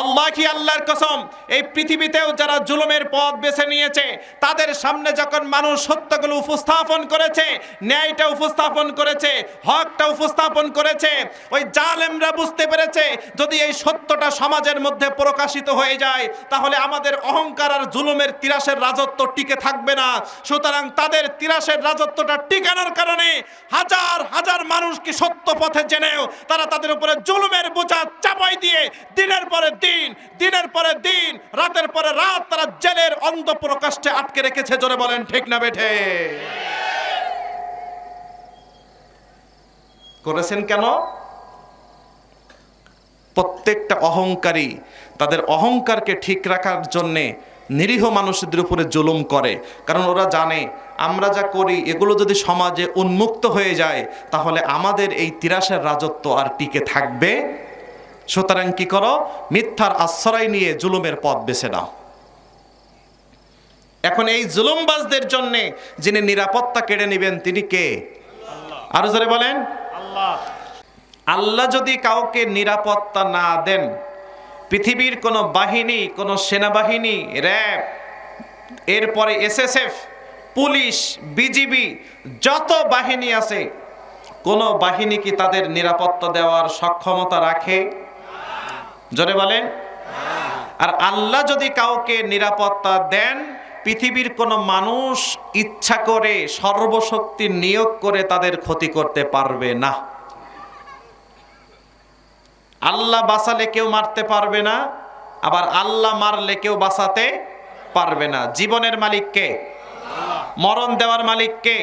আল্লাহ কি আল্লাহর কসম, এই পৃথিবীতেও যারা জুলুমের পথ বেছে নিয়েছে, তাদের সামনে যখন মানুষ সত্যগুলো উপস্থাপন করেছে, ন্যায়টা উপস্থাপন করেছে, হকটা উপস্থাপন করেছে, ওই জালেমরা বুঝতে পেরেছে, যদি এই সত্যটা সমাজের মধ্যে প্রকাশিত হয়ে যায়, তাহলে আমাদের অহংকার আর জুলুমের তিরাসের রাজত্ব টিকে থাকবে না। সুতরাং তাদের তিরাসের রাজত্বটা টিকানোর কারণে হাজার হাজার মানুষকে সত্য পথে জেনেও তারা তাদের উপরে জুলুমের বোঝা চাপাই দিয়ে দিনের পরে দিন, দিনের পরে দিন, রাতের পরে রাত তারা জেলের অন্ধ প্রকাশে আটকে রেখেছে, জোরে বলেন, ঠিক না বেঠে? করেছেন কেন? প্রত্যেকটা অহংকারী তাদের অহংকারকে ঠিক রাখার জন্যে নিরীহ মানুষদের উপরে জুলুম করে। কারণ ওরা জানে, আমরা যা করি, এগুলো যদি সমাজে উন্মুক্ত হয়ে যায়, তাহলে আমাদের এই তিরাসের রাজত্ব আর টিকে থাকবে সুতরাং কি করো? মিথ্যার আশ্রয় নিয়ে জুলুমের পথ বেছে নাও। এখন এই জুলুমবাজদের জন্যে যিনি নিরাপত্তা কেড়ে নেবেন তিনি কে? আরও জোরে বলেন। আল্লাহ। যদি কাউকে নিরাপত্তা না দেন পৃথিবীর কোনো বাহিনী কোনো সেনাবাহিনী র্যাব এরপরে এসএসএফ পুলিশ বিজিবি যত বাহিনী আছে কোনো বাহিনী কি তাদের নিরাপত্তা দেওয়ার সক্ষমতা রাখে? জোরে বলেন। আর আল্লাহ যদি কাউকে নিরাপত্তা দেন, পৃথিবীর কোনো মানুষ ইচ্ছা করে সর্বশক্তি নিয়োগ করে তাদের ক্ষতি করতে পারবে না। আল্লাহ বাঁচালে কেউ মারতে পারবে না, আবার আল্লাহ মারলে কেউ বাঁচাতে পারবে না। জীবনের মালিককে মরণ দেওয়ার মালিককে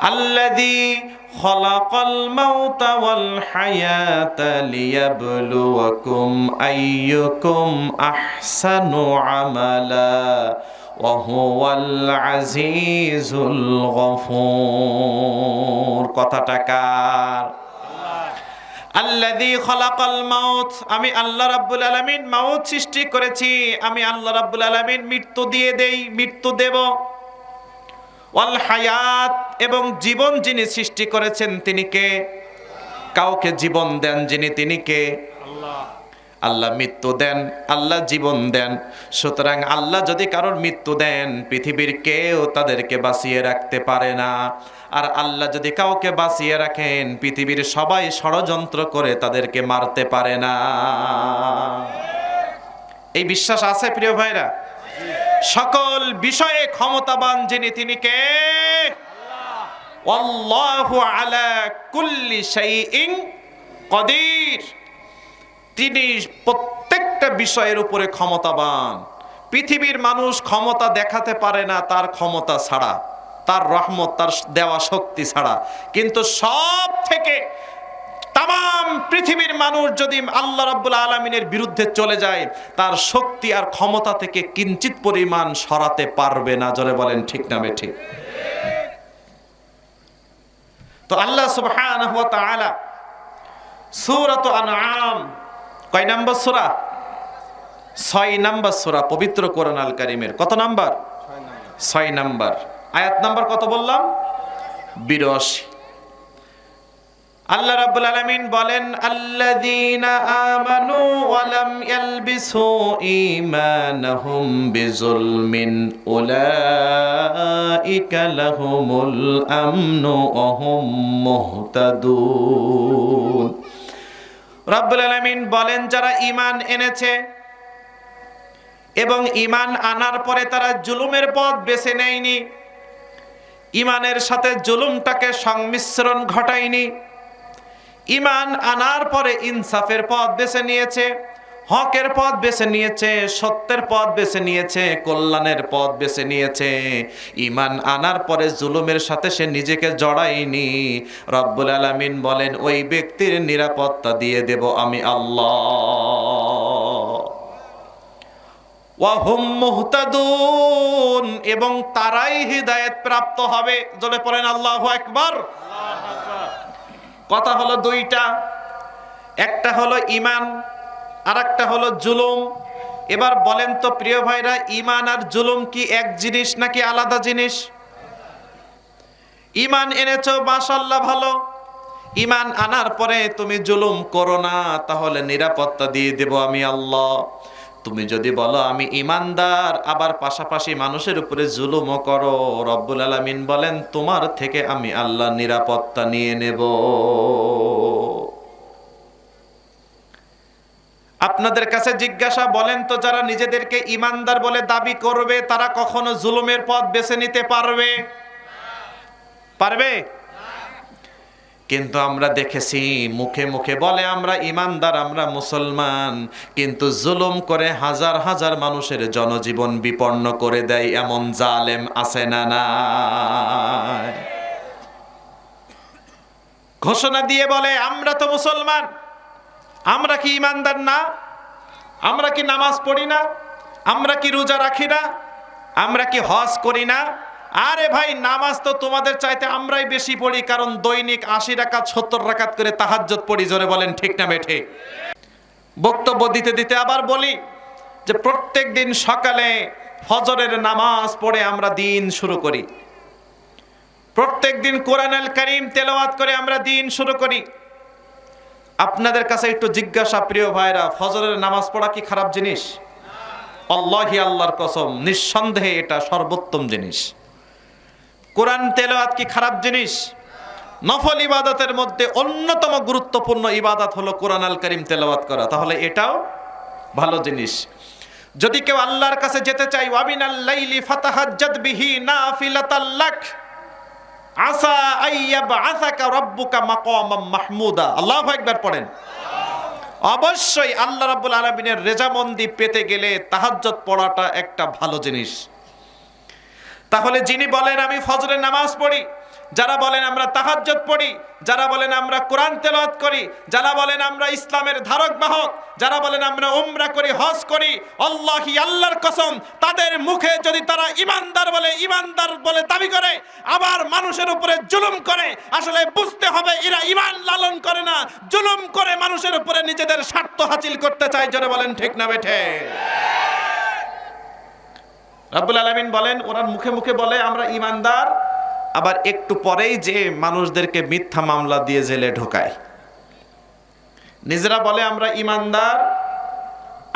আল্লাযী ওয়াল হায়াতা লিয়াবলুয়াকুম আইয়ুকুম আহসানু আমালা, ওয়া হুয়াল আজিজুল গফুর। কথাটা কার? আল্লাযী খলাকাল মাউত। আমি আল্লাহ রাব্বুল আলামিন মাউত সৃষ্টি করেছি। আমি আল্লাহ রাব্বুল আলামিন মৃত্যু দিয়ে দেই, মৃত্যু দেব। ওয়াল হায়াত এবং জীবন যিনি সৃষ্টি করেছেন তিনি কে? কাউকে জীবন দেন যিনি তিনি কে? আল্লাহ। মৃত্যু দেন আল্লাহ জীবন দেন। সুতরাং আল্লাহ যদি কারোর মৃত্যু দেন পৃথিবীর কেউ তাদেরকে বাঁচিয়ে রাখতে পারে না। আর আল্লাহ যদি কাউকে বাঁচিয়ে রাখেন পৃথিবীর সবাই ষড়যন্ত্র করে তাদেরকে মারতে পারে না। এই বিশ্বাস আছে প্রিয় ভাইরা? সকল বিষয়ে ক্ষমতাবান যিনি, তিনি কে? আল্লাহু আলা কুল্লি শাইইন কদির। তিনি প্রত্যেকটা বিষয়ের উপরে ক্ষমতাবান। পৃথিবীর মানুষ ক্ষমতা দেখাতে পারে না, তার ক্ষমতা ছাড়া। তার রহমত, তার দেওয়া শক্তি ছাড়া। কিন্তু সব থেকে তাম পৃথিবীর মানুষ যদি আল্লাহ রাব্বুল আলমিনের বিরুদ্ধে চলে যায়, তার শক্তি আর ক্ষমতা থেকে কিঞ্চিত পরিমাণ সরাতে পারবে না। জলে বলেন, ঠিক না ঠিক তো আল্লাহ তাআলা সূরাত আনআম, কয় নাম্বার সূরা? ছয় নাম্বার সূরা, পবিত্র কোরআন আল কারিমের। কত নাম্বার। ছয় নাম্বার। আয়াত নাম্বার কত বললাম? বিরাশি। আল্লাহ রাব্বুল আলামিন বলেন, আল্লাযীনা আমানু ওয়া লাম ইয়ালবিসু ঈমানাহুম বিজুলমিন উলাইকা লাহুমুল আমনু ওয়া হুম মুহতাদুন। রাব্বুল আলামিন বলেন, যারা ঈমান এনেছে এবং ঈমান আনার পরে তারা জুলুমের পথ বেছে নেয়নি, ঈমানের সাথে জুলুমটাকে সংমিশ্রণ ঘটায়নি ইমান আনার পরে ইনসাফের পথ বেছে নিয়েছে, হকের পথ বেছে নিয়েছে, সত্যের পথ বেছে নিয়েছে, কল্যাণের পথ বেছে নিয়েছে। ইমান আনার পরে জুলুমের সাথে সে নিজেকে জড়ায়নি। রব্বুল আলামিন বলেন, ওই ব্যক্তির নিরাপত্তা দিয়ে দেব আমি আল্লাহ। এবং তারাই হৃদায়ত প্রাপ্ত হবে। জলে পড়েন, আল্লাহ আকবার। কথা হলো দুইটা। একটা হলো ইমান আর একটা হলো জুলুম। এবার বলেন তো, প্রিয় ভাইরা ইমান আর জুলুম কি এক জিনিস নাকি আলাদা জিনিস? ইমান এনেছো মাশাল্লাহ ভালো। ইমান আনার পরে তুমি জুলুম করো না, তাহলে নিরাপত্তা দিয়ে দেব আমি আল্লাহ। তুমি যদি বলো আমি ইমানদার, আবার পাশাপাশি মানুষের উপরে জুলুমও করো। রব্বুল আলামিন বলেন, তোমার থেকে আমি আল্লাহ নিরাপত্তা নিয়ে নেব। আপনাদের কাছে জিজ্ঞাসা, বলেন তো যারা নিজেদেরকে ইমানদার বলে দাবি করবে, তারা কখনো জুলুমের পথ বেছে নিতে পারবে? পারবে? কিন্তু আমরা দেখেছি, মুখে মুখে বলে আমরা ইমানদার, আমরা মুসলমান। কিন্তু জুলুম করে হাজার হাজার মানুষের জনজীবন বিপন্ন করে দেয় এমন জালেম আছে না না ঘোষণা দিয়ে বলে, আমরা তো মুসলমান। আমরা কি ইমানদার না? আমরা কি নামাজ পড়ি না? আমরা কি রোজা রাখি না? আমরা কি হজ করি না? আরে ভাই, নামাজ তো তোমাদের চাইতে আমরাই বেশি পড়ি, কারণ দৈনিক আশি রাকাত, সত্তর রাকাত করে তাহাজ্জত পড়ি, জোরে বলেন, ঠিক না বেঠে? বক্তব্য দিতে দিতে আবার বলি যে প্রত্যেক দিন সকালে ফজরের নামাজ পড়ে আমরা দিন শুরু করি। প্রত্যেক দিন কোরআন আল করিম তেলাওয়াত করে আমরা দিন শুরু করি। আপনাদের কাছে একটু জিজ্ঞাসা, প্রিয় ভাইরা, ফজরের নামাজ পড়া কি খারাপ জিনিস? আল্লাহি আল্লাহর কসম, নিঃসন্দেহে এটা সর্বোত্তম জিনিস। কোরআন তেলাওয়াত কি খারাপ জিনিস? নফল ইবাদতের মধ্যে অন্যতম গুরুত্বপূর্ণ ইবাদত হলো কোরআন আল করিম তেলাওয়াত করা। তাহলে এটাও ভালো জিনিস। যদি কেউ আল্লাহর কাছে যেতে চাই ওয়াবিনাল লাইলি ফাতাহাজ্জাদ বিহি নাফিলাতাল্লাক আসা আইয়াব আসাকা রব্বুকা মাকামাম মাহমুদা। আল্লাহু একবার পড়েন। অবশ্যই আল্লাহ রাব্বুল আলামিনের রেজামন্দি পেতে গেলে তাহাজ্জুদ পড়াটা একটা ভালো জিনিস। তাহলে যিনি বলেন আমি ফজরের নামাজ পড়ি, যারা বলেন আমরা তাহাজ্জুদ পড়ি, যারা বলেন আমরা কোরআন তেলাওয়াত করি, যারা বলেন আমরা ইসলামের ধারক বাহক, যারা বলেন আমরা উমরা করি, হজ করি, আল্লাহি আল্লাহর কসম, তাদের মুখে যদি তারা ইমানদার বলে ইমানদার বলে দাবি করে, আবার মানুষের উপরে জুলুম করে, আসলে বুঝতে হবে এরা ইমান লালন করে না, জুলুম করে মানুষের উপরে নিজেদের স্বার্থ হাসিল করতে চায়, জোরে বলেন ঠিক না বেঠে। রাব্বুল আলামিন বলেন ওরা মুখে মুখে বলে, আমরা ইমানদার আবার একটু পরেই যে মানুষদেরকে মিথ্যা মামলা দিয়ে জেলে ঢোকায়। নিজেরা বলে, আমরা ইমানদার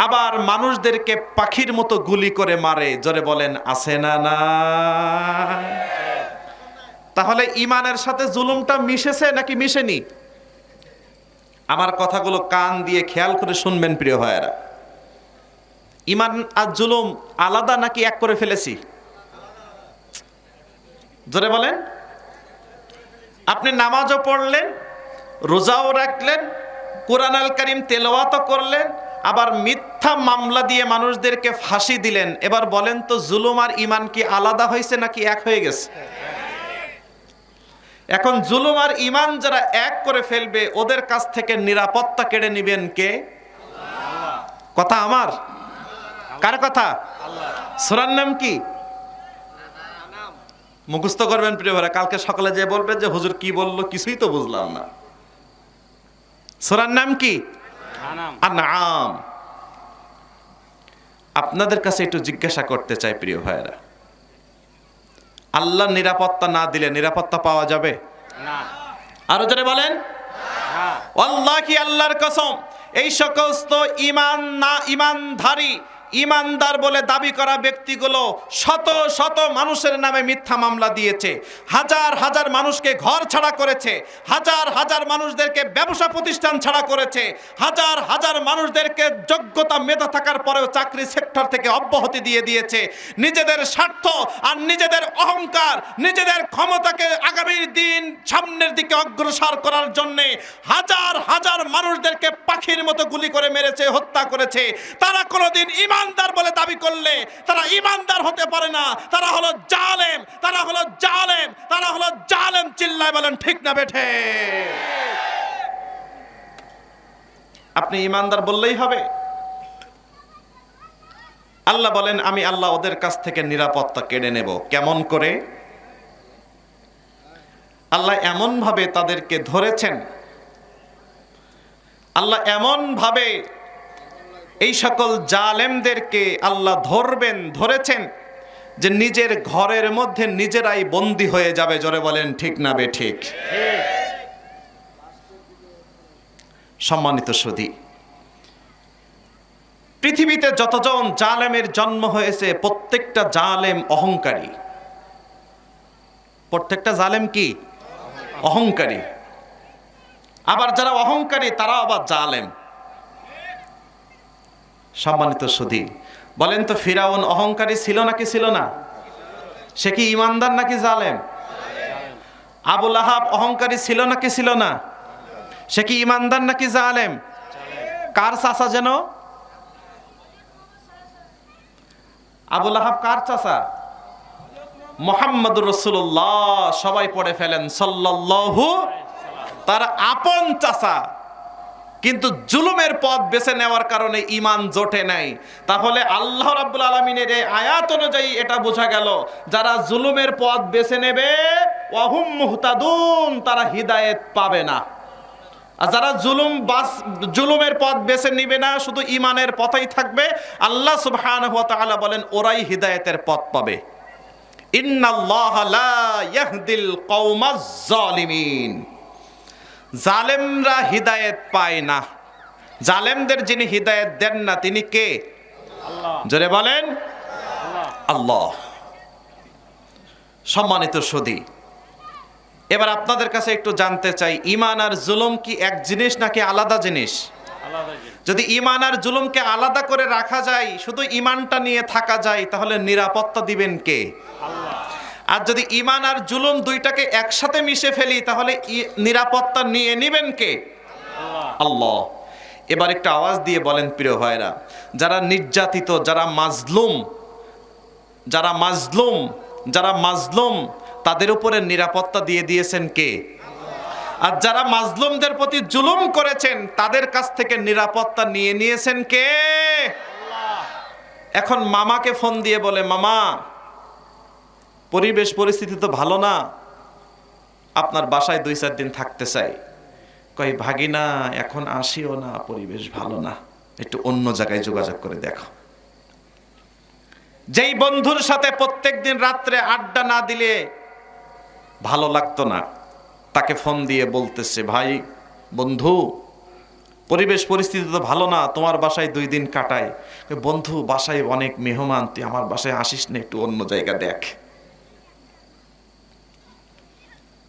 আবার মানুষদেরকে পাখির মতো গুলি করে মারে। জোরে বলেন, আছে না না তাহলে ইমানের সাথে জুলুমটা মিশেছে নাকি মিশেনি? আমার কথাগুলো কান দিয়ে খেয়াল করে শুনবেন, প্রিয় ভাইয়েরা। ইমান আর জুলুম আলাদা নাকি এক করে ফেলেছি? জোরে বলেন। আপনি নামাজও পড়লেন, রোজাও রাখলেন, কোরআন আল করিম তেলাওয়াতও করলেন, আবার মিথ্যা মামলা দিয়ে মানুষদেরকে ফাঁসি দিলেন। এবার বলেন তো, জুলুম আর ইমান কি আলাদা হয়েছে নাকি এক হয়ে গেছে? এখন জুলুম আর ইমান যারা এক করে ফেলবে, ওদের কাছ থেকে নিরাপত্তা কেড়ে নিবেন কে? কথা আমার। কার কথা? সুরার নাম কি? মুখস্থ করবেন প্রিয় ভাইরা কালকে সকালে যে বলবেন যে হুজুর কি বলল কিছুই তো বুঝলাম না। সুরার নাম কি? আনাম। আপনাদের কাছে একটু জিজ্ঞাসা করতে চাই প্রিয় ভাইরা। আল্লাহ নিরাপত্তা না দিলে নিরাপত্তা পাওয়া যাবে? আরও জোরে বলেন। আল্লাহ কি আল্লাহর কসম? এই সমস্ত ইমান না ইমানধারী ইমানদার বলে দাবি করা ব্যক্তিগুলো শত শত মানুষের নামে মিথ্যা মামলা দিয়েছে। হাজার হাজার মানুষকে ঘর ছাড়া করেছে। হাজার হাজার মানুষদেরকে ব্যবসা প্রতিষ্ঠান ছাড়া করেছে। হাজার হাজার মানুষদেরকে যোগ্যতা মেধা থাকার পরেও চাকরি সেক্টর থেকে অব্যাহতি দিয়ে দিয়েছে। নিজেদের স্বার্থ আর নিজেদের অহংকার, নিজেদের ক্ষমতাকে আগামীর দিন সামনের দিকে অগ্রসর করার জন্যে হাজার হাজার মানুষদেরকে পাখির মতো গুলি করে মেরেছে, হত্যা করেছে। তারা কোনোদিন ইমানদার বলে দাবি করলে তারা ইমানদার হতে পারে না। তারা হলো জালেম, তারা হলো জালেম, তারা হলো জালেম চিল্লায় বলেন, ঠিক না বেঠে? আপনি ইমানদার বললেই হবে। আল্লাহ বলেন, আমি আল্লাহ ওদের কাছ থেকে নিরাপত্তা কেড়ে নেব। কেমন করে? আল্লাহ এমন ভাবে তাদেরকে ধরেছেন। আল্লাহ এমন ভাবে এই সকল জালেমদেরকে আল্লাহ ধরবেন, ধরেছেন যে নিজের ঘরের মধ্যে নিজেরাই বন্দী হয়ে যাবে, জোরে বলেন, ঠিক না বে ঠিক? সম্মানিত সুধী পৃথিবীতে যতজন জালেমের জন্ম হয়েছে, প্রত্যেকটা জালেম অহংকারী। প্রত্যেকটা জালেম কি? অহংকারী। আবার যারা অহংকারী তারা আবার জালেম। সম্মানিত সুধী। বলেন তো, ফিরাউন অহংকারী ছিল নাকি ছিল না? সে কি ইমানদার নাকি জালেম? আবুল আহাব অহংকারী ছিল নাকি ছিল না? সে কি ইমানদার নাকি জালেম? কার চাচা যেন? আবুল আহাব কার চাচা? মোহাম্মদুর রসুল্লাহ সবাই পড়ে ফেলেন, সাল্লাল্লাহু তার আপন চাচা। কিন্তু জুলুমের পথ বেছে নেওয়ার কারণে ইমান জোটে নাই। তাহলে আল্লাহ রাব্বুল আলমিনের এই আয়াত অনুযায়ী এটা বোঝা গেল, যারা জুলুমের পথ বেছে নেবে, ওয়াহুম মুহতাদুন, তারা হিদায়েত পাবে না। আর যারা জুলুম বাস, জুলুমের পথ বেছে নিবে না, শুধু ইমানের পথেই থাকবে, আল্লাহ সুবহানাহু ওয়া তাআলা বলেন, ওরাই হিদায়েতের পথ পাবে। ইন্নাল্লাহ লা ইয়াহদিল কওমাজ জালিমিন। জালেমরা হিদায়েত পায় না। জালেমদের যিনি হিদায়েত দেন না তিনি কে? জোরে বলেন। আল্লাহ। সম্মানিত সুদী এবার আপনাদের কাছে একটু জানতে চাই ইমান আর জুলুম কি এক জিনিস নাকি আলাদা জিনিস? যদি ইমান আর জুলুমকে আলাদা করে রাখা যায় শুধু ইমানটা নিয়ে থাকা যায় তাহলে নিরাপত্তা দিবেন কে? আর যদি ইমান আর জুলুম দুইটাকে একসাথে মিশে ফেলি, তাহলে নিরাপত্তা নিয়ে নিবেন কে? আল্লাহ। এবার একটা আওয়াজ দিয়ে বলেন, প্রিয় ভাইরা যারা নির্যাতিত, যারা মাজলুম যারা মাজলুম যারা মাজলুম, তাদের উপরে নিরাপত্তা দিয়ে দিয়েছেন কে? আর যারা মাজলুমদের প্রতি জুলুম করেছেন, তাদের কাছ থেকে নিরাপত্তা নিয়ে নিয়েছেন কে? এখন মামাকে ফোন দিয়ে বলে, মামা পরিবেশ পরিস্থিতি তো ভালো না। আপনার বাসায় দুই চার দিন থাকতে চাই। কই, ভাগিনা, এখন আসিও না, পরিবেশ ভালো না। একটু অন্য জায়গায় যোগাযোগ করে দেখো। যেই বন্ধুর সাথে প্রত্যেক দিন রাত্রে আড্ডা না দিলে ভালো লাগতো না। তাকে ফোন দিয়ে বলতেছে, ভাই, বন্ধু, পরিবেশ পরিস্থিতি তো ভালো না, তোমার বাসায় দুই দিন কাটায়। বন্ধু, বাসায় অনেক মেহমান, তুই আমার বাসায় আসিস না, একটু অন্য জায়গা দেখ।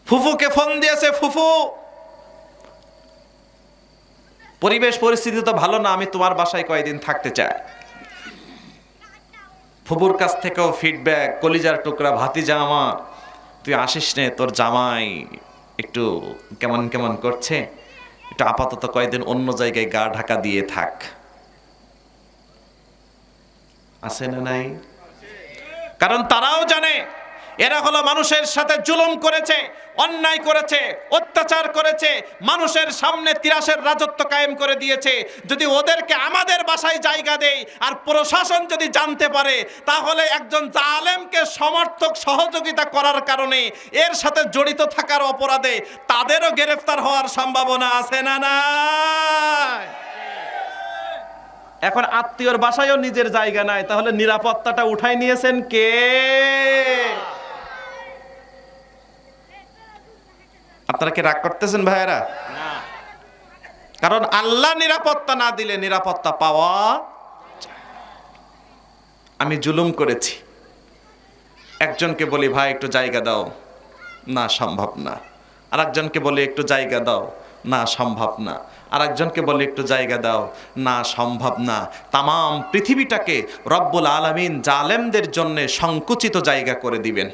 ফুফুকে ফোন দিয়েছে, ফুফু। পরিবেশ পরিস্থিতি তো ভালো না, আমি তোমার বাসায় কয়েকদিন থাকতে চাই। ফুফুর কাছ থেকেও ফিডব্যাক কলিজার টুকরা, ভাতিজা আমার, তুই আসিস নে, তোর জামাই একটু কেমন কেমন করছে? একটু আপাতত কয়েকদিন অন্য জায়গায় গা ঢাকা দিয়ে থাক। আছে না নাই? কারণ তারাও জানে, এরা হলো মানুষের সাথে জুলুম করেছে। অন্যায় করেছে, অত্যাচার করেছে, মানুষের সামনে তিরাসের রাজত্ব কায়েম করে দিয়েছে। যদি ওদেরকে আমাদের বাসায় জায়গা দেই আর প্রশাসন যদি জানতে পারে, তাহলে একজন জালেমকে সমর্থক সহযোগিতা করার কারণে এর সাথে জড়িত থাকার অপরাধে তাদেরও গ্রেফতার হওয়ার সম্ভাবনা আছে না না এখন আত্মীয়র বাসায়ও নিজের জায়গা নাই, তাহলে নিরাপত্তাটা উঠাই নিয়েছেন কে? আপনারা কি রাগ করতেছেন ভাইয়েরা? কারণ আল্লাহ নিরাপত্তা না দিলে নিরাপত্তা পাওয়া আমি জুলুম করেছি। একজনকে বলি ভাই একটু জায়গা দাও। না সম্ভব না। আর একজনকে বলি একটু জায়গা দাও। না সম্ভব না। আর একজনকে বলি একটু জায়গা দাও। না সম্ভব না। তামাম পৃথিবীটাকে রব্বুল আলমিন জালেমদের জন্য সংকুচিত জায়গা করে দিবেন।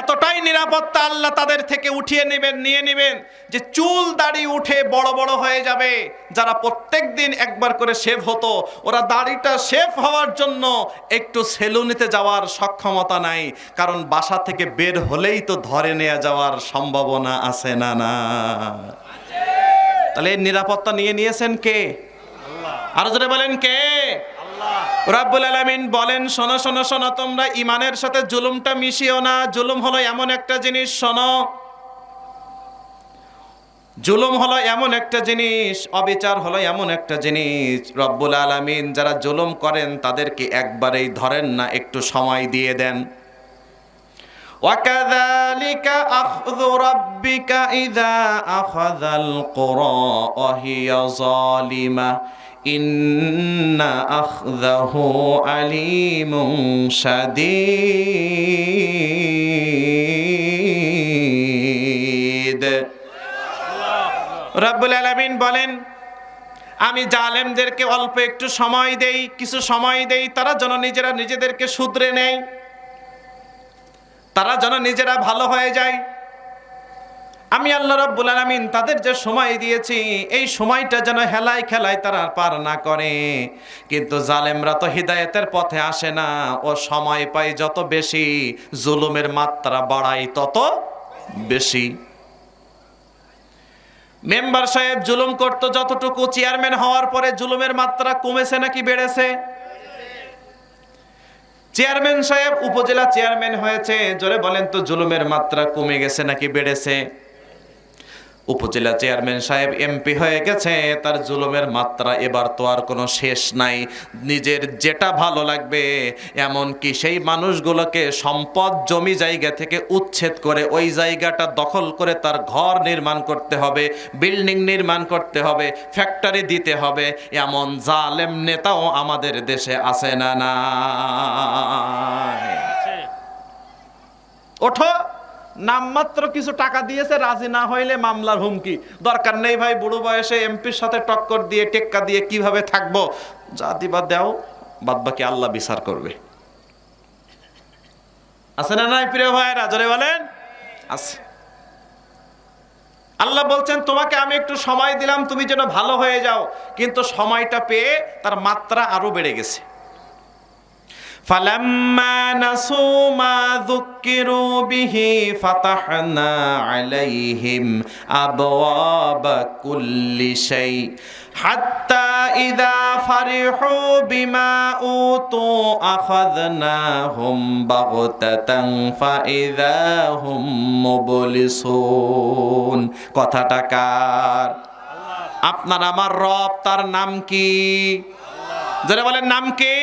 এতটাই নিরাপত্তা আল্লাহ তাদের থেকে উঠিয়ে নেবেন, নিয়ে নেবেন যে চুল দাড়ি উঠে বড় বড় হয়ে যাবে। যারা প্রত্যেক দিন একবার করে শেভ হতো, ওরা দাড়িটা শেভ হওয়ার জন্য একটু সেলুনিতে যাওয়ার সক্ষমতা নাই। কারণ বাসা থেকে বের হলেই তো ধরে নিয়ে যাওয়ার সম্ভাবনা আছে না না। তাহলে নিরাপত্তা নিয়ে নিয়েছেন কে? আরও জোরে বলেন কে? রাব্বুল আলামিন বলেন শোনো শোনো শোনো তোমরা ইমানের সাথে জুলুমটা মিশিও না জুলুম হলো এমন একটা জিনিস শোনো জুলুম হলো এমন একটা জিনিস অবিচার হলো এমন একটা জিনিস রব্বুল আলামিন যারা জুলুম করেন তাদেরকে একবারেই ধরেন না একটু সময় দিয়ে দেন وكذلك أخذ ربك إذا أخذ القرى وهي ظالمة ইন্না আখদাহ আলিম সাদিদ রব্বুল আলমিন বলেন, আমি জালেমদেরকে অল্প একটু সময় দেই, কিছু সময় দেই, তারা যেন নিজেরা নিজেদেরকে শুধরে নেয়, তারা যেন নিজেরা ভালো হয়ে যায়। আমি আল্লাহ রব্বুল আলামিন তাদের যে সময় দিয়েছি, এই সময়টা যেন হেলায় খেলায় তারা পার না করে। কিন্তু জালেমরা তো হিদায়েতের পথে আসে না। ও সময় পায় যত বেশি, জুলুমের মাত্রা বাড়ায় তত বেশি। মেম্বার সাহেব জুলুম করতো যতটুকু, চেয়ারম্যান হওয়ার পরে জুলুমের মাত্রা কমেছে নাকি বেড়েছে? চেয়ারম্যান সাহেব উপজেলা চেয়ারম্যান হয়েছে, জোরে বলেন তো জুলুমের মাত্রা কমে গেছে নাকি বেড়েছে? উপজেলা চেয়ারম্যান সাহেব এমপি হয়ে গেছে তার জুলুমের মাত্রা এবার তো আর কোনো শেষ নাই। নিজের যেটা ভালো লাগবে এমন কি সেই মানুষগুলোকে সম্পদ জমি জায়গা থেকে উচ্ছেদ করে ওই জায়গাটা দখল করে তার ঘর নির্মাণ করতে হবে বিল্ডিং নির্মাণ করতে হবে ফ্যাক্টরি দিতে হবে এমন জালেম নেতাও আমাদের দেশে আছে না না ওঠো! নামমাত্র কিছু টাকা দিয়েছে, রাজি না হইলে মামলার হুমকি। দরকার নেই ভাই, বুড়ো বয়সে এমপির সাথে টক্কর দিয়ে, টেক্কা দিয়ে কীভাবে থাকব? যা দিবা দাও বাদ বাকি আল্লাহ বিচার করবে। আছে না নাই প্রিয় ভাইরা জোরে বলেন। আছে। আল্লাহ বলছেন, তোমাকে আমি একটু সময় দিলাম, তুমি যেন ভালো হয়ে যাও। কিন্তু সময়টা পেয়ে তার মাত্রা আরও বেড়ে গেছে। فلما نسوا ما ذكروا به فتحنا عليهم أبواب كل شيء حتى إذا فرحوا بما أوتوا أخذناهم بغتة فإذا هم مبلسون কথাটা কার আপনার আমার রব তার নাম কি যারা বলেন নাম কি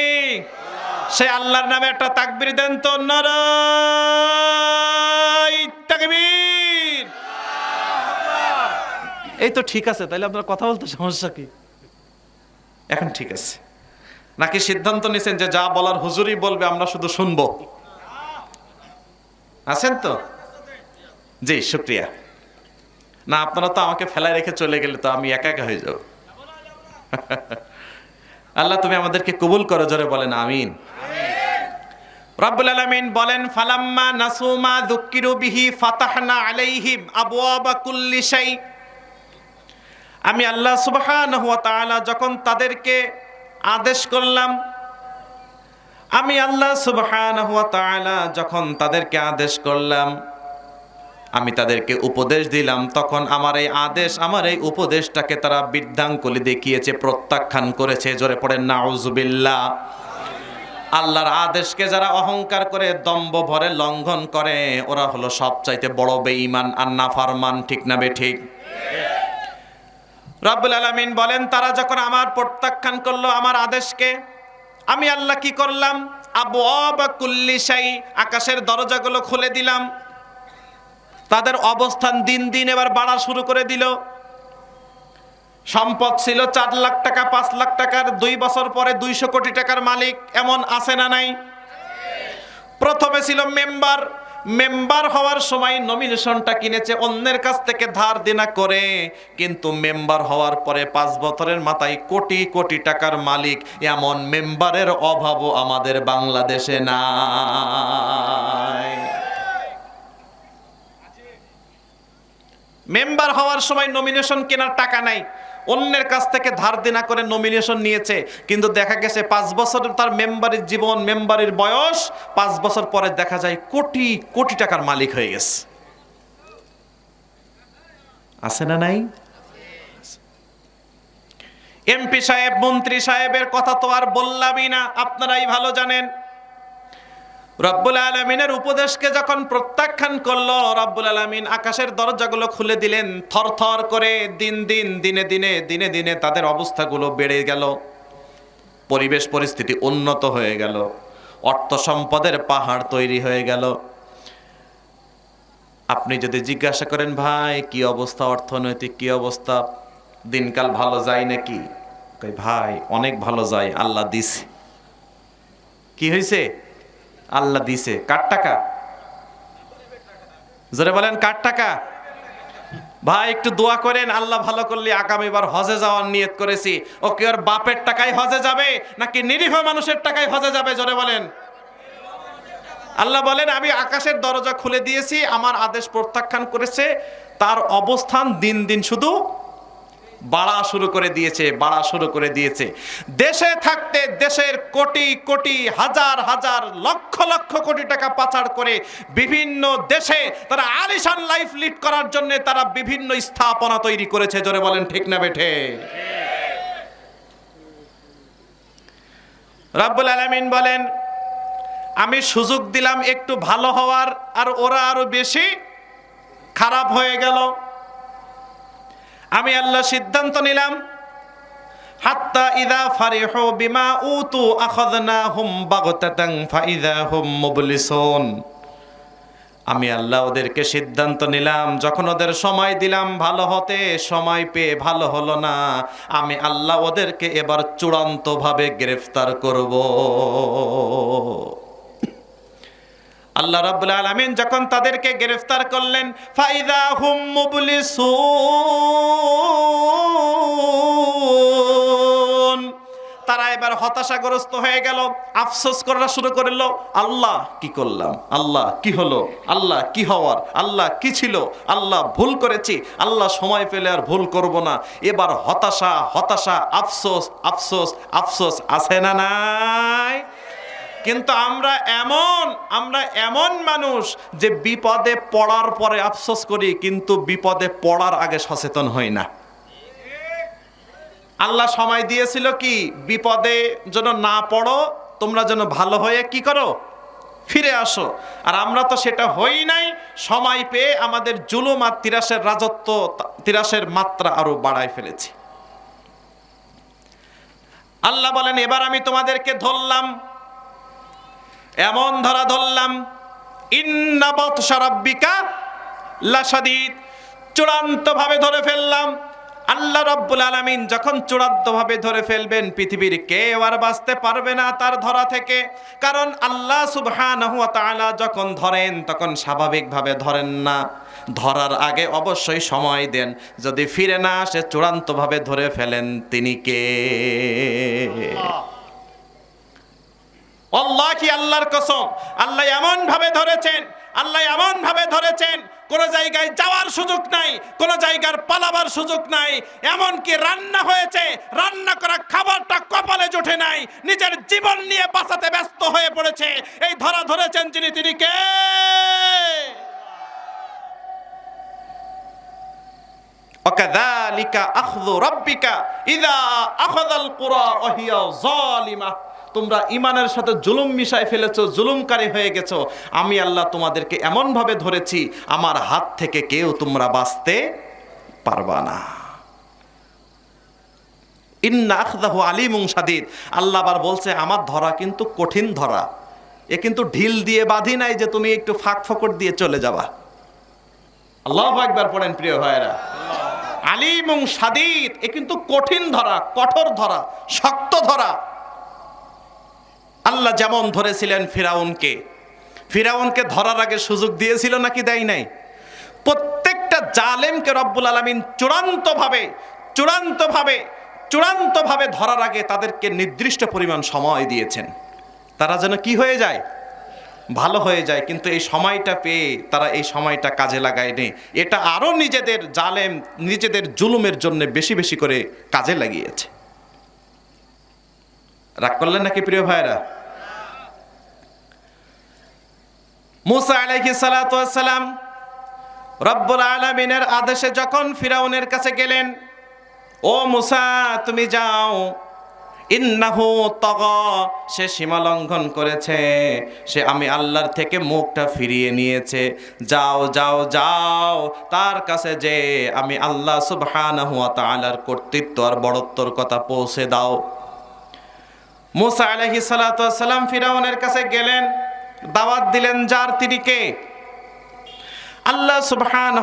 সে আল্লাহর নামে একটা তাকবির দেন তো নারাই এই তো ঠিক আছে, তাইলে আপনার কথা বলতে সমস্যা কি? এখন ঠিক আছে। নাকি সিদ্ধান্ত নিছেন যে যা বলার হুজুরই বলবে, আমরা শুধু শুনব? আছেন তো? জি, শুক্রিয়া। না, আপনারা তো আমাকে ফেলায় রেখে চলে গেলে তো আমি একা একা হয়ে যাব। আল্লাহ তুমি আমাদেরকে কবুল করো, জোরে বলেন, আমিন। রব্বুল আলামিন বলেন, ফালাম্মা নাসুমা দুক্কিরু বিহি ফাতাহনা আলাইহিম আবওয়াবা কুল্লি শাই। আমি আল্লাহ সুবহানাহু ওয়া তাআলা যখন তাদেরকে আদেশ করলাম, আমি আল্লাহ সুবহানাহু ওয়া তাআলা যখন তাদেরকে আদেশ করলাম আমি তাদেরকে উপদেশ দিলাম, তখন আমার এই আদেশ, আমার এই উপদেশটাকে তারা বৃদ্ধাঙ্কলি দেখিয়েছে, প্রত্যাখ্যান করেছে। জোরে পড়ে নাউজুবিল্লাহ। আল্লাহর আদেশকে যারা অহংকার করে দম্ব ভরে লঙ্ঘন করে, ওরা হলো সবচাইতে বড় বেঈমান আর নাফারমান, ঠিক না বে ঠিক? রব্বুল আলামিন বলেন, তারা যখন আমার প্রত্যাখ্যান করল, আমার আদেশকে, আমি আল্লাহ কি করলাম? আবু অবা কুল্লি শাই, আকাশের দরজাগুলো খুলে দিলাম। তাদের অবস্থান দিন দিন এবার বাড়া শুরু করে দিল। সম্পদ ছিল চার লাখ টাকা, পাঁচ লাখ টাকার, দুই বছর পরে দুইশো কোটি টাকার মালিক। এমন আছে না নাই? প্রথমে ছিল মেম্বার। মেম্বার হওয়ার সময় নমিনেশনটা কিনেছে, অন্যের কাছ থেকে ধার দেনা করে। কিন্তু মেম্বার হওয়ার পরে পাঁচ বছরের মাথায় কোটি কোটি টাকার মালিক। এমন মেম্বারের অভাবও আমাদের বাংলাদেশে নাই। মেম্বার হওয়ার সময় নমিনেশন কেনার টাকা নাই। অন্যের কাছ থেকে ধার দেনা করে নমিনেশন নিয়েছে। কিন্তু দেখা গেছে পাঁচ বছর তার মেম্বারের জীবন, মেম্বারের বয়স, পাঁচ বছর পরে দেখা যায় কোটি কোটি টাকার মালিক হয়ে গেছে। আছে না নাই? এমপি সাহেব, মন্ত্রী সাহেবের কথা তো আর বললামই না। আপনারাই ভালো জানেন। রব্বুল আলমিনের উপদেশকে যখন প্রত্যাখ্যান করল, রব্বুল আলমিন আকাশের দরজাগুলো খুলে দিলেন থর থর করে দিন দিন, দিনে দিনে দিনে দিনে তাদের অবস্থাগুলো বেড়ে গেল। পরিবেশ পরিস্থিতি উন্নত হয়ে গেল। অর্থ সম্পদের পাহাড় তৈরি হয়ে গেল। আপনি যদি জিজ্ঞাসা করেন, ভাই, কি অবস্থা? অর্থনৈতিক কি অবস্থা? দিনকাল ভালো যায় নাকি? ভাই, অনেক ভালো যায়, আল্লাহ দিছে। কি হয়েছে আল্লাহ দিছে। কার টাকা? জোরে বলেন, কার টাকা? ভাই, একটু দোয়া করেন, আল্লাহ ভালো করলে আগামীবার হজে যাওয়ার নিয়ত করেছি। ও কি ওর বাপের টাকায় হজে যাবে, নাকি নিরীহ মানুষের টাকায় হজে যাবে? জোরে বলেন। আল্লাহ বলেন, আমি আকাশের দরজা খুলে দিয়েছি, আমার আদেশ প্রত্যাখ্যান করেছে। তার অবস্থান দিন দিন শুধু বাড়া শুরু করে দিয়েছে, বাড়া শুরু করে দিয়েছে। দেশে থাকতে দেশের কোটি কোটি, হাজার হাজার, লক্ষ লক্ষ কোটি টাকা পাচার করে বিভিন্ন দেশে তারা আলিশান লাইফ লিড করার জন্য তারা বিভিন্ন স্থাপনা তৈরি করেছে। জোরে বলেন, ঠিক না বেঠে? রাব্বুল আলামিন বলেন, আমি সুযোগ দিলাম একটু ভালো হওয়ার, আর ওরা আরও বেশি খারাপ হয়ে গেল। আমি আল্লাহ সিদ্ধান্ত নিলাম, হাত্তা ইদা বিমা আমি আল্লাহ ওদেরকে সিদ্ধান্ত নিলাম, যখন ওদের সময় দিলাম ভালো হতে, সময় পেয়ে ভালো হলো না, আমি আল্লাহ ওদেরকে এবার চূড়ান্তভাবে গ্রেফতার করব। আল্লাহ রাব্বুল আলামিন যখন তাদেরকে গ্রেফতার করলেন, ফাইদা হুম মুবলিসুন। তারা এবার হতাশাগ্রস্ত হয়ে গেল, আফসোস করা শুরু করল, আল্লাহ কি করলাম? আল্লাহ কি হলো? আল্লাহ কি হওয়ার? আল্লাহ কি ছিল? আল্লাহ ভুল করেছি। আল্লাহ সময় পেলে আর ভুল করব না। এবার হতাশা হতাশা, আফসোস আফসোস আফসোস আছে না নাই? কিন্তু আমরা এমন আমরা এমন মানুষ যে বিপদে পড়ার পরে আফসোস করি, কিন্তু বিপদে পড়ার আগে সচেতন হই না। আল্লাহ সময় দিয়েছিল কি, বিপদে যেন না পড়ো, তোমরা যেন ভালো হয়ে কি করো? ফিরে আসো। আর আমরা তো সেটা হই নাই, সময় পেয়ে আমাদের জুলুম আর তিরাসের রাজত্ব তিরাসের মাত্রা আরও বাড়ায় ফেলেছি। আল্লাহ বলেন, এবার আমি তোমাদেরকে ধরলাম এমন ধরা ধরলাম ইন্নাবত সারাব্বিকা লাসাদিদ চূড়ান্তভাবে ধরে ফেললাম, আল্লাহ রব্বুল আলামিন যখন চূড়ান্তভাবে ধরে ফেলবেন, পৃথিবীর কেউ আর বাঁচতে পারবে না তার ধরা থেকে। কারণ আল্লাহ তাআলা যখন ধরেন, তখন স্বাভাবিকভাবে ধরেন না। ধরার আগে অবশ্যই সময় দেন। যদি ফিরে না আসে, চূড়ান্তভাবে ধরে ফেলেন তিনি কে? আল্লাহ কি আল্লাহর কসম আল্লাহ এমন ভাবে ধরেছেন আল্লাহ এমন ভাবে ধরেছেন কোন জায়গায় যাওয়ার সুযোগ নাই কোন জায়গার পালাবার সুযোগ নাই এমন কি রান্না হয়েছে রান্না করা খাবারটা কপালে জোটে নাই নিজের জীবন নিয়ে বাঁচাতে ব্যস্ত হয়ে পড়েছে এই ধরা ধরেছেন যিনি তিনি কে وكذلك أخذ ربك إذا أخذ القرى وهي ظالمة তোমরা ইমানের সাথে জুলুম মিশাই ফেলেছো, জুলুমকারী হয়ে গেছো। আমি আল্লাহ তোমাদেরকে এমনভাবে ধরেছি, আমার হাত থেকে কেউ তোমরা বাঁচতে পারবা না। ইন্না আখদাহু আলিমুং সাদিদ আল্লাহ বলছে, আমার ধরা কিন্তু কঠিন ধরা। এ কিন্তু ঢিল দিয়ে বাঁধি নাই যে তুমি একটু ফাঁক ফকর দিয়ে চলে যাবা। আল্লাহ একবার পড়েন প্রিয় ভাইয়েরা। আলিমুং সাদিদ এ কিন্তু কঠিন ধরা, কঠোর ধরা, শক্ত ধরা। আল্লাহ যেমন ধরেছিলেন ফিরাউনকে ফিরাউনকে ধরার আগে সুযোগ দিয়েছিল নাকি দেয় নাই? প্রত্যেকটা জালেমকে রব্বুল আলমিন চূড়ান্তভাবে চূড়ান্তভাবে চূড়ান্তভাবে ধরার আগে তাদেরকে নির্দিষ্ট পরিমাণ সময় দিয়েছেন। তারা যেন কি হয়ে যায়? ভালো হয়ে যায়, কিন্তু এই সময়টা পেয়ে তারা এই সময়টা কাজে লাগায়নি। এটা আরও নিজেদের জালেম, নিজেদের জুলুমের জন্য বেশি বেশি করে কাজে লাগিয়েছে। রাগ করলেন নাকি প্রিয় ভাইরা মুসা আলাইহি সালাম রব্বুল আলমিনের আদেশে যখন ফিরাউনের কাছে গেলেন, ও মুসা, তুমি যাও। ইন্নাহু তগ, সে সীমা লঙ্ঘন করেছে। সে আমি আল্লাহর থেকে মুখটা ফিরিয়ে নিয়েছে। যাও যাও যাও। তার কাছে যে আমি আল্লাহ সুবহানাহু ওয়া তাআলার কর্তৃত্ব আর বড়ত্বর কথা পৌঁছে দাও। মুসা ওয়াস সালাম ফিরাউনের কাছে গেলেন, দাওয়াত দিলেন যার তিনি কে? আল্লাহ সুবহান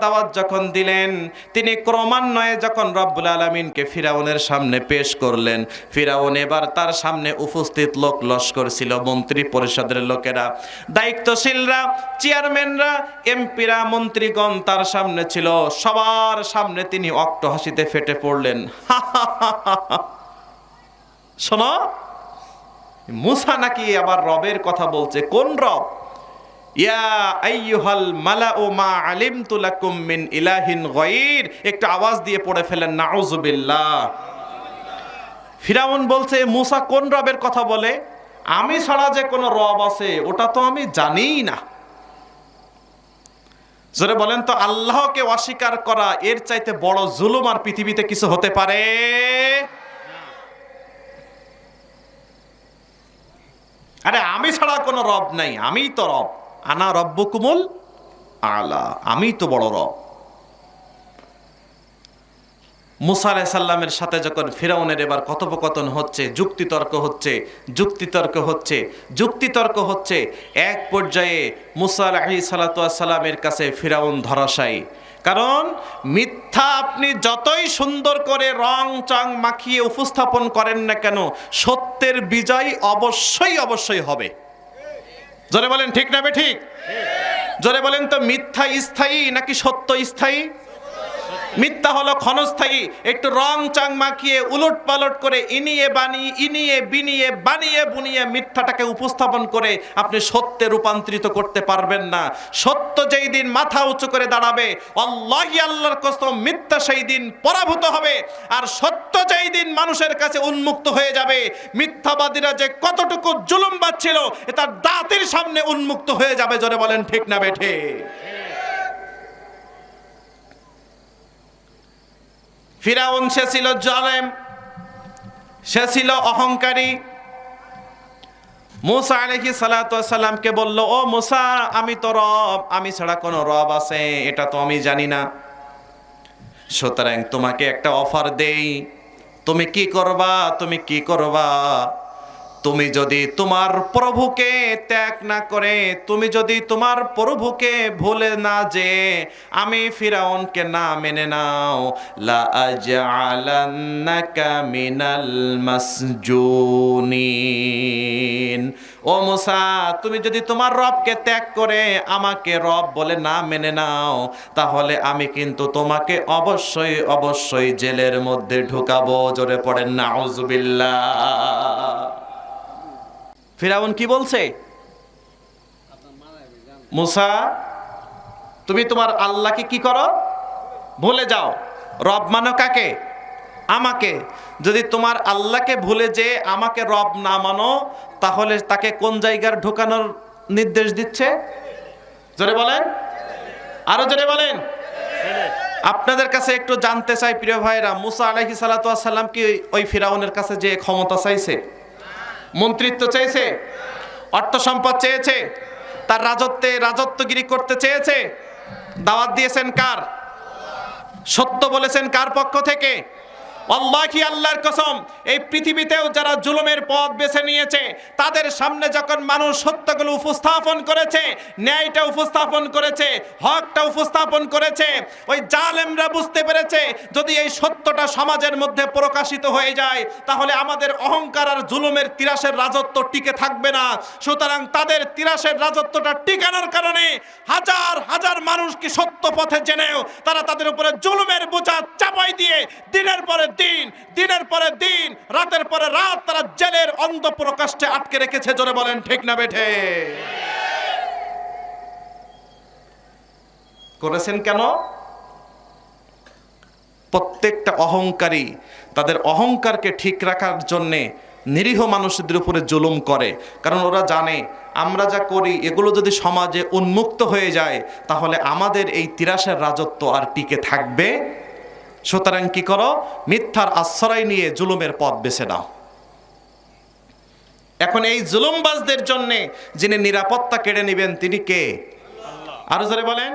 দাওয়াত যখন দিলেন, তিনি ক্রমান্বয়ে যখন রব্বুল আলামিনকে ফিরাউনের সামনে পেশ করলেন, ফিরাউন এবার তার সামনে উপস্থিত লোক লস্কর ছিল, মন্ত্রী পরিষদের লোকেরা, দায়িত্বশীলরা, চেয়ারম্যানরা, এমপিরা, মন্ত্রীগণ তার সামনে ছিল, সবার সামনে তিনি অক্ট হাসিতে ফেটে পড়লেন। শোনো, মুসা নাকি আবার রবের কথা বলছে। কোন রব? একটু আওয়াজ দিয়ে পড়ে ফেলেন নাউজুবিল্লাহ ফিরাউন বলছে, মুসা কোন রবের কথা বলে? আমি ছাড়া যে কোনো রব আছে, ওটা তো আমি জানিই না। জোরে বলেন তো, আল্লাহকে অস্বীকার করা এর চাইতে বড় জুলুম আর পৃথিবীতে কিছু হতে পারে? আরে, আমি ছাড়া কোনো রব নাই, আমিই তো রব। আনা রব্ব কুমল আলা আমি তো বড় রব। মুসা সাল্লামের সাথে যখন ফিরাউনের এবার কথোপকথন হচ্ছে, যুক্তিতর্ক হচ্ছে যুক্তিতর্ক হচ্ছে যুক্তিতর্ক হচ্ছে, এক পর্যায়ে মুসা আলাহি সাল্লামের কাছে ফিরাউন ধরাশায়ী। কারণ মিথ্যা আপনি যতই সুন্দর করে রং, চং মাখিয়ে উপস্থাপন করেন না কেন, সত্যের বিজয় অবশ্যই অবশ্যই হবে। জোরে বলেন, ঠিক না বে ঠিক? জোরে বলেন তো মিথ্যা স্থায়ী নাকি সত্য স্থায়ী? মিথ্যা হলো ক্ষণস্থায়ী। একটু রং চাং মাখিয়ে উলট পালট করে ইনিয়ে বানিয়ে ইনিয়ে বিনিয়ে, বানিয়ে বুনিয়ে মিথ্যাটাকে উপস্থাপন করে আপনি সত্যে রূপান্তরিত করতে পারবেন না। সত্য যেই দিন মাথা উঁচু করে দাঁড়াবে আল্লাহি আল্লাহর কসম মিথ্যা সেই দিন পরাভূত হবে। আর সত্য যেই দিন মানুষের কাছে উন্মুক্ত হয়ে যাবে, মিথ্যাবাদীরা যে কতটুকু জুলুম বাচ্ছিল এ তার দাঁতের সামনে উন্মুক্ত হয়ে যাবে, জোরে বলেন ঠিক না বেঠে ফিরাউন, সে ছিল জলেম, সে ছিল অহংকারী। মুসা আলহি সালাতামকে বলল, ও মুসা, আমি তো রব, আমি ছাড়া কোনো রব আছে, এটা তো আমি জানি না। সুতরাং তোমাকে একটা অফার দেই। তুমি কি করবা? তুমি কি করবা? তুমি যদি তোমার প্রভুকে ত্যাগ না করে, তুমি যদি তোমার প্রভুকে ভুলে না যে, আমি ফিরাউনকে না মেনে নাও। মাসজুনিন। ও মুসা, তুমি যদি তোমার রবকে ত্যাগ করে আমাকে রব বলে না মেনে নাও, তাহলে আমি কিন্তু তোমাকে অবশ্যই অবশ্যই জেলের মধ্যে ঢুকাবো। জোরে পড়েন না ফিরাউন কি বলছে? মুসা, তুমি তোমার আল্লাহকে কি করো? ভুলে যাও। রব মানো কাকে? আমাকে। যদি তোমার আল্লাহকে ভুলে যে আমাকে রব না মানো, তাহলে তাকে কোন জায়গার ঢোকানোর নির্দেশ দিচ্ছে? জোরে বলেন। আরও জোরে বলেন। আপনাদের কাছে একটু জানতে চাই, প্রিয় ভাইরা মুসা আলাইহি সাল্লাম কি ওই ফিরাউনের কাছে যে ক্ষমতা চাইছে? মন্ত্রিত্ব চেয়েছে অর্থ সম্পদ চেয়েছে, তার রাজত্বে রাজত্বগিরি করতে চেয়েছে। দাওয়াত দিয়েছেন কার? সত্য বলেছেন কার পক্ষ থেকে? আল্লাহি আল্লাহর কসম, এই পৃথিবীতেও যারা জুলুমের পথ বেছে নিয়েছে, তাদের সামনে যখন মানুষ সত্যগুলো উপস্থাপন করেছে, ন্যায়টা উপস্থাপন করেছে, হকটা উপস্থাপন করেছে, ওই জালেমরা বুঝতে পেরেছে, যদি এই সত্যটা সমাজের মধ্যে প্রকাশিত হয়ে যায়, তাহলে আমাদের অহংকার আর জুলুমের তিরাসের রাজত্ব টিকে থাকবে না। সুতরাং তাদের তিরাসের রাজত্বটা টিকানোর কারণে হাজার হাজার মানুষ কি সত্য পথে জেনেও তারা তাদের উপরে জুলুমের বোঝা চাপাই দিয়ে দিনের পরে দিন, দিনের পরে দিন, রাতের পরে রাত তারা জেলের অন্ধ প্রকাশ্যে আটকে রেখেছে, জোরে বলেন, ঠিক না বেঠে? করেছেন কেন? প্রত্যেকটা অহংকারী তাদের অহংকারকে ঠিক রাখার জন্যে নিরীহ মানুষদের উপরে জুলুম করে। কারণ ওরা জানে, আমরা যা করি, এগুলো যদি সমাজে উন্মুক্ত হয়ে যায়, তাহলে আমাদের এই তিরাসের রাজত্ব আর টিকে থাকবে সুতরাং কি করো? মিথ্যার আশ্রয় নিয়ে জুলুমের পথ বেছে নাও। এখন এই জুলুমবাজদের জন্যে যিনি নিরাপত্তা কেড়ে নেবেন তিনি কে? আরও জোরে বলেন।